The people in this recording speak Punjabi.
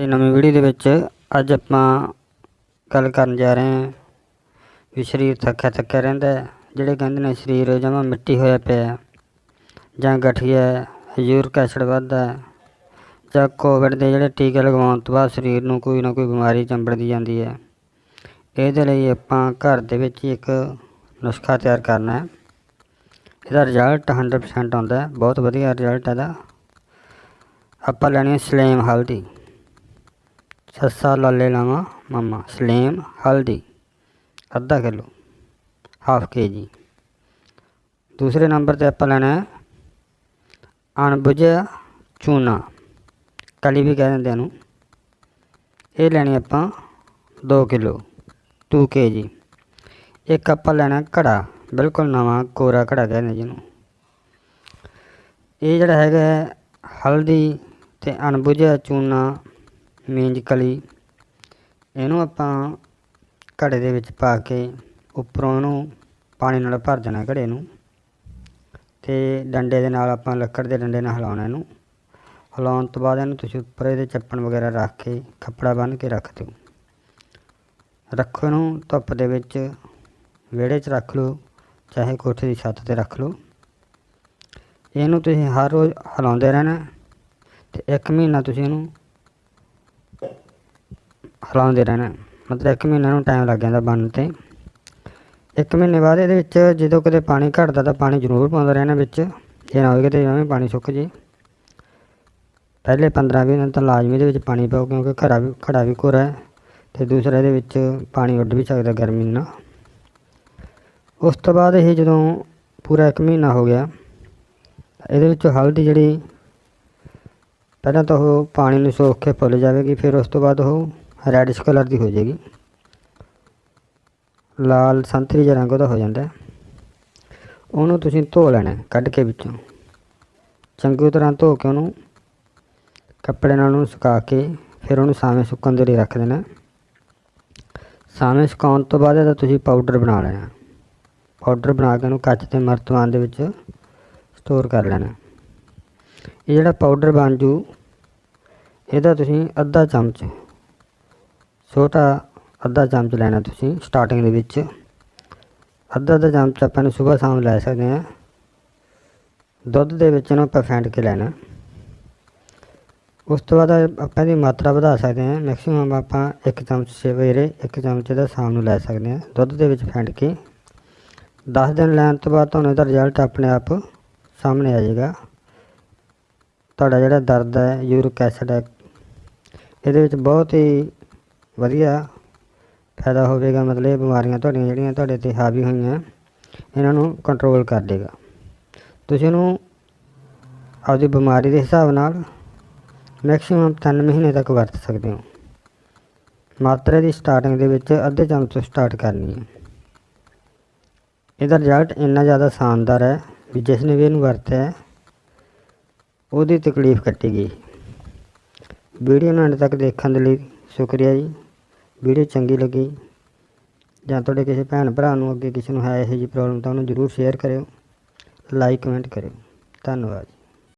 ਜੀ ਨਵੀਂ ਵੀਡੀਓ ਦੇ ਵਿੱਚ ਅੱਜ ਆਪਾਂ ਗੱਲ ਕਰਨ ਜਾ ਰਹੇ ਹਾਂ ਵੀ ਸਰੀਰ ਥੱਕਿਆ ਥੱਕਿਆ ਰਹਿੰਦਾ ਜਿਹੜੇ ਕਹਿੰਦੇ ਨੇ ਸਰੀਰ ਜਮਾਂ ਮਿੱਟੀ ਹੋਇਆ ਪਿਆ ਜਾਂ ਗਠੀਆ ਯੂਰਿਕ ਐਸਿਡ ਵੱਧਦਾ ਜਾਂ ਕੋਵਿਡ ਦੇ ਜਿਹੜੇ ਟੀਕੇ ਲਗਵਾਉਣ ਤੋਂ ਬਾਅਦ ਸਰੀਰ ਨੂੰ ਕੋਈ ਨਾ ਕੋਈ ਬਿਮਾਰੀ ਚੰਬੜਦੀ ਜਾਂਦੀ ਹੈ। ਇਹਦੇ ਲਈ ਆਪਾਂ ਘਰ ਦੇ ਵਿੱਚ ਹੀ ਇੱਕ ਨੁਸਖਾ ਤਿਆਰ ਕਰਨਾ ਹੈ। ਇਹਦਾ ਰਿਜ਼ਲਟ 100% ਆਉਂਦਾ ਬਹੁਤ ਵਧੀਆ ਰਿਜ਼ਲਟ ਇਹਦਾ। ਆਪਾਂ ਲੈਣੀ ਹੈ ਸਲੇਮ ਹਲਦੀ। ਸੱਸਾ ਲਾਲੇ ਲਾਵਾਂ ਮਾਮਾ ਸਲੇਮ ਹਲਦੀ ਅੱਧਾ ਕਿਲੋ ਹਾਫ ਕੇ ਜੀ ਦੂਸਰੇ ਨੰਬਰ ਤੇ ਆਪਾਂ ਲੈਣਾ ਹੈ ਅਣਬੁਝਿਆ ਚੂਨਾ ਕਲੀ ਵੀ ਕਹਿ ਦਿੰਦੇ ਇਹਨੂੰ ਇਹ ਲੈਣੀ ਆਪਾਂ 2 ਕਿਲੋ 2 ਕੇ ਜੀ ਇੱਕ ਆਪਾਂ ਲੈਣਾ ਘੜਾ ਬਿਲਕੁਲ ਨਵਾਂ ਕੋਰਾ ਘੜਾ ਕਹਿੰਦੇ ਜਿਹਨੂੰ ਇਹ ਜਿਹੜਾ ਹੈਗਾ ਹੈ, ਹਲਦੀ ਤੇ ਅਣਬੁਝਿਆ ਚੂਨਾ ਮੀਂਜ ਕਲੀ। ਇਹਨੂੰ ਆਪਾਂ ਘੜੇ ਦੇ ਵਿੱਚ ਪਾ ਕੇ ਉੱਪਰੋਂ ਇਹਨੂੰ ਪਾਣੀ ਨਾਲ ਭਰ ਦੇਣਾ ਘੜੇ ਨੂੰ। ਤੇ ਡੰਡੇ ਦੇ ਨਾਲ ਆਪਾਂ ਲੱਕੜ ਦੇ ਡੰਡੇ ਨਾਲ ਹਿਲਾਉਣਾ ਇਹਨੂੰ। ਹਿਲਾਉਣ ਤੋਂ ਬਾਅਦ ਇਹਨੂੰ ਤੁਸੀਂ ਉੱਪਰ ਇਹਦੇ ਚੱਪਣ ਵਗੈਰਾ ਰੱਖ ਕੇ ਖੱਪੜਾ ਬੰਨ੍ਹ ਕੇ ਰੱਖ ਦਿਓ। ਰੱਖੋ ਇਹਨੂੰ ਧੁੱਪ ਦੇ ਵਿੱਚ, ਵਿਹੜੇ 'ਚ ਰੱਖ ਲਓ, ਚਾਹੇ ਕੋਠੇ ਦੀ ਛੱਤ ਤੇ ਰੱਖ ਲਓ। ਇਹਨੂੰ ਤੁਸੀਂ ਹਰ ਰੋਜ਼ ਹਿਲਾਉਂਦੇ ਰਹਿਣਾ। ਤੇ ਇੱਕ ਮਹੀਨਾ ਤੁਸੀਂ ਇਹਨੂੰ ਹਿਲਾਉਂਦੇ ਰਹਿਣਾ। ਮਤਲਬ ਇੱਕ ਮਹੀਨਾ ਨੂੰ ਟਾਈਮ ਲੱਗ ਜਾਂਦਾ ਬਣਨ ਤੇ। ਇੱਕ ਮਹੀਨੇ ਬਾਅਦ ਇਹਦੇ ਵਿੱਚ ਜਦੋਂ ਕਦੇ ਪਾਣੀ ਘਟਦਾ ਤਾਂ ਪਾਣੀ ਜ਼ਰੂਰ ਪਾਉਂਦਾ ਰਹਿਣਾ ਵਿੱਚ। ਇਹ ਨਾ ਹੋਵੇ ਕਿਤੇ ਐਵੇਂ ਪਾਣੀ ਸੁੱਕ ਜੇ। ਪਹਿਲੇ 15-20 ਦਿਨ ਤਾਂ ਲਾਜ਼ਮੀ ਦੇ ਵਿੱਚ ਪਾਣੀ ਪਾਓ ਕਿਉਂਕਿ ਘੜਾ ਵੀ ਘੜਾ ਵੀ ਘੋਰਾ ਹੈ। ਤੇ ਦੂਸਰਾ ਇਹਦੇ ਵਿੱਚ ਪਾਣੀ ਉੱਡ ਵੀ ਸਕਦਾ ਗਰਮੀ ਨਾਲ। ਉਸ ਤੋਂ ਬਾਅਦ ਇਹ ਜਦੋਂ ਪੂਰਾ ਇੱਕ ਮਹੀਨਾ ਹੋ ਗਿਆ ਇਹਦੇ ਵਿੱਚ ਹਲਦੀ ਜਿਹੜੀ, ਪਹਿਲਾਂ ਤਾਂ ਉਹ ਪਾਣੀ ਨੂੰ ਸੋਖ ਕੇ ਫੁੱਲ ਜਾਵੇਗੀ, ਫਿਰ ਉਸ ਤੋਂ ਬਾਅਦ ਉਹ ਰੈਡਿਸ਼ ਕਲਰ ਦੀ ਹੋ ਜਾਏਗੀ। ਲਾਲ ਸੰਤਰੀ ਜਿਹਾ ਰੰਗ ਉਹਦਾ ਹੋ ਜਾਂਦਾ ਉਹਨੂੰ ਤੁਸੀਂ ਧੋ ਲੈਣਾ ਕੱਢ ਕੇ ਵਿੱਚੋਂ। ਚੰਗੀ ਤਰ੍ਹਾਂ ਧੋ ਕੇ ਉਹਨੂੰ ਕੱਪੜੇ ਨਾਲ ਉਹਨੂੰ ਸੁਕਾ ਕੇ ਫਿਰ ਉਹਨੂੰ ਸਾਵੇਂ ਸੁੱਕਣ ਦੇ ਲਈ ਰੱਖ ਦੇਣਾ ਸਾਵੇਂ ਸੁਕਾਉਣ ਤੋਂ ਬਾਅਦ ਇਹਦਾ ਤੁਸੀਂ ਪਾਊਡਰ ਬਣਾ ਲੈਣਾ ਪਾਊਡਰ ਬਣਾ ਕੇ ਉਹਨੂੰ ਕੱਚ ਤੇ ਮਰਤਵਾਨ ਦੇ ਵਿੱਚ ਸਟੋਰ ਕਰ ਲੈਣਾ ਇਹ ਜਿਹੜਾ ਪਾਊਡਰ ਬਣ ਜੂ, ਇਹਦਾ ਤੁਸੀਂ ਅੱਧਾ ਚਮਚ ਛੋਟਾ ਅੱਧਾ ਚਮਚ ਲੈਣਾ ਤੁਸੀਂ ਸਟਾਰਟਿੰਗ ਦੇ ਵਿੱਚ। ਅੱਧਾ ਅੱਧਾ ਚਮਚ ਆਪਾਂ ਨੂੰ ਸਵੇਰ ਸ਼ਾਮ ਲੈ ਸਕਦੇ ਹਾਂ। ਦੁੱਧ ਦੇ ਵਿੱਚ ਇਹਨੂੰ ਆਪਾਂ ਫੈਂਟ ਕੇ ਲੈਣਾ। ਉਸ ਤੋਂ ਬਾਅਦ ਆਪਾਂ ਦੀ ਮਾਤਰਾ ਵਧਾ ਸਕਦੇ ਹਾਂ। ਮੈਕਸਿਮਮ ਆਪਾਂ ਇੱਕ ਚਮਚ ਸਵੇਰੇ ਇੱਕ ਚਮਚ ਦਾ ਸ਼ਾਮ ਨੂੰ ਲੈ ਸਕਦੇ ਹਾਂ। ਦੁੱਧ ਦੇ ਵਿੱਚ ਫੈਂਟ ਕੇ। 10 ਦਿਨ ਲੈਣ ਤੋਂ ਬਾਅਦ ਤੁਹਾਨੂੰ ਇਹਦਾ ਰਿਜ਼ਲਟ ਆਪਣੇ ਆਪ ਸਾਹਮਣੇ ਆ ਜਾਏਗਾ। ਤੁਹਾਡਾ ਜਿਹੜਾ ਦਰਦ ਹੈ ਯੂਰਿਕ ਐਸਿਡ ਹੈ, ਇਹਦੇ ਵਿੱਚ ਬਹੁਤ ਹੀ ਵਧੀਆ ਫਾਇਦਾ ਹੋਵੇਗਾ ਮਤਲਬ ਇਹ ਬਿਮਾਰੀਆਂ ਤੁਹਾਡੀਆਂ ਜਿਹੜੀਆਂ ਤੁਹਾਡੇ ਤੇ ਹਾਵੀ ਹੋਈਆਂ ਇਹਨਾਂ ਨੂੰ ਕੰਟਰੋਲ ਕਰ ਦੇਗਾ। ਤੁਸੀਂ ਇਹਨੂੰ ਆਪਦੀ ਬਿਮਾਰੀ ਦੇ ਹਿਸਾਬ ਨਾਲ ਮੈਕਸਿਮਮ 3 ਮਹੀਨੇ ਤੱਕ ਵਰਤ ਸਕਦੇ ਹੋ। ਮਾਤਰਾ ਦੀ ਸਟਾਰਟਿੰਗ ਦੇ ਵਿੱਚ ਅੱਧੇ ਚਮਚ ਤੋਂ ਸਟਾਰਟ ਕਰਨੀ ਹੈ। ਇਹਦਾ ਰਿਜ਼ਲਟ ਇੰਨਾ ਜ਼ਿਆਦਾ ਸ਼ਾਨਦਾਰ ਹੈ ਵੀ ਜਿਸ ਨੇ ਵੀ ਇਹਨੂੰ ਵਰਤਿਆ ਹੈ, ਉਹਦੀ ਤਕਲੀਫ ਕੱਟੀ ਗਈ। ਵੀਡੀਓ ਨੂੰ ਅੰਤ ਤੱਕ ਦੇਖਣ ਦੇ ਲਈ ਸ਼ੁਕਰੀਆ ਜੀ। ਵੀਡੀਓ ਚੰਗੀ ਲੱਗੀ ਜਾਂ ਤੁਹਾਡੇ ਕਿਸੇ ਭੈਣ ਭਰਾ ਨੂੰ ਅੱਗੇ ਕਿਸੇ ਨੂੰ ਹੈ ਇਹੋ ਜਿਹੀ ਪ੍ਰੋਬਲਮ ਤਾਂ ਉਹਨੂੰ ਜ਼ਰੂਰ ਸ਼ੇਅਰ ਕਰਿਓ ਲਾਈਕ ਕਮੈਂਟ ਕਰਿਓ। ਧੰਨਵਾਦ